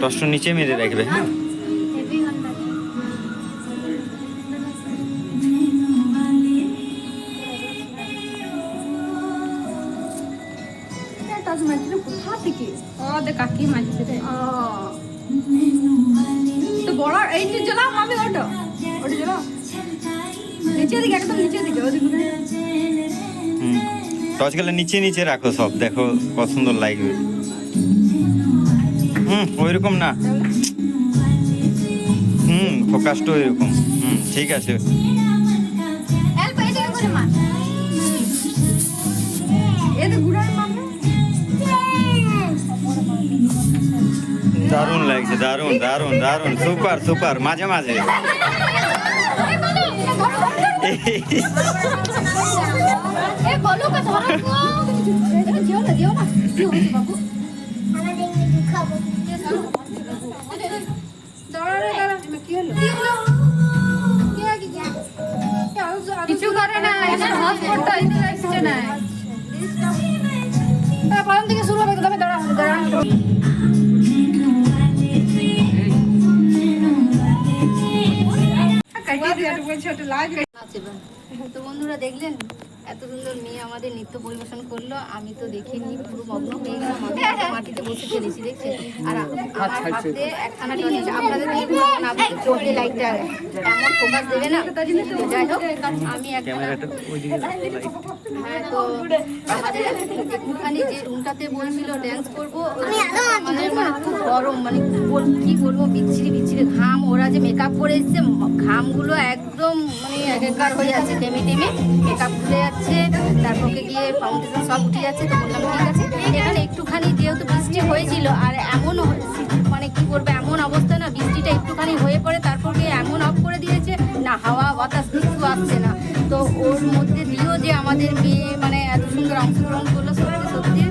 টসটা নিচে মেরে রাখবে হ্যাঁ? কাকি মারছে তো বড় এই যে জ্বালাও আমি ওটো ওটা দিকে একদম নিচের দিকে ওদিকে টস গেলে নিচে নিচে রাখো সব দেখো কত সুন্দর লাগবে। হুম ওইরকম না। হুম ফোকাসটা ওইরকম। হুম ঠিক আছে। দারুণ লাগছে দারুণ দারুণ দারুণ। সুপার সুপার মাঝে মাঝে। কিছু করে না এটা হসপিটালটা আসছে না প্রথম থেকে শুরু হবে তবে দাঁড়া দাঁড়া তো বন্ধুরা দেখলেন এত সুন্দর মেয়ে আমাদের নৃত্য পরিবেশন করল আমি তো দেখিনি পুরো মগ্ন হয়ে গেলাম। আমি মাটিতে বসে ফেলেছি দেখছি? আর আমার হাতে একখানা টনি আপনাদের না চোখে লাইটটা এমন ফোকাস দেবে না। যাই হোক আমি একটা হ্যাঁ তো আমাদের একটুখানি যে রুমটাতে বলছিল ড্যান্স করব আমাদের মানে খুব গরম মানে কি বল- কি বলব বিচ্ছিরি বিচ্ছিরি ঘাম। ওরা যে মেকআপ করে এসছে ঘামগুলো একদম মানে একাকার হয়ে যাচ্ছে টেমে টেমে। মেকআপ খুলে যাচ্ছে তারপরে গিয়ে ফাউন্ডেশন সব উঠে যাচ্ছে তো বললাম ঠিক আছে। এখানে একটুখানি যেহেতু বৃষ্টি হয়েছিল আর এমন মানে কি বলব এমন অবস্থা না বৃষ্টিটা একটুখানি হয়ে পড়ে তারপর গিয়ে এমন অফ করে দিয়েছে না হাওয়া বাতাস কিছু আসছে না। তো ওর মধ্যে আমাদের মেয়ে মানে এত সুন্দর অংশগ্রহণ করল সত্যি সত্যি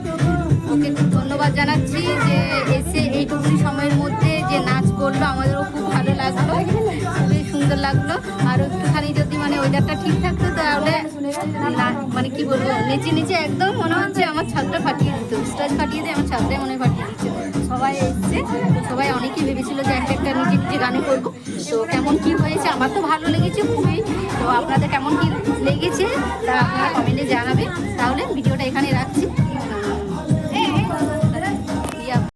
ওকে খুব ধন্যবাদ জানাচ্ছি যে এসে এইটুকুনি সময়ের মধ্যে যে নাচ করল, আমাদেরও খুব ভালো লাগল, খুবই সুন্দর লাগল। আর একটুখানি যদি মানে ওয়েদারটা ঠিক থাকতো, তাহলে মানে কি বলব নিচে নিচে একদম মনে হচ্ছে আমার ছাদটা ফাটিয়ে দিত স্টেজ ফাটিয়ে দিয়ে আমার ছাদটাই মনে ফাটিয়ে সবাই এসছে। সবাই অনেকেই ভেবেছিল যে একটা একটা নিজে নিজে গানে করব। তো কেমন কি হয়েছে? আমার তো ভালো লেগেছে খুবই। তো আপনাদের কেমন কি লেগেছে তা আপনারা কমেন্টে জানাবেন।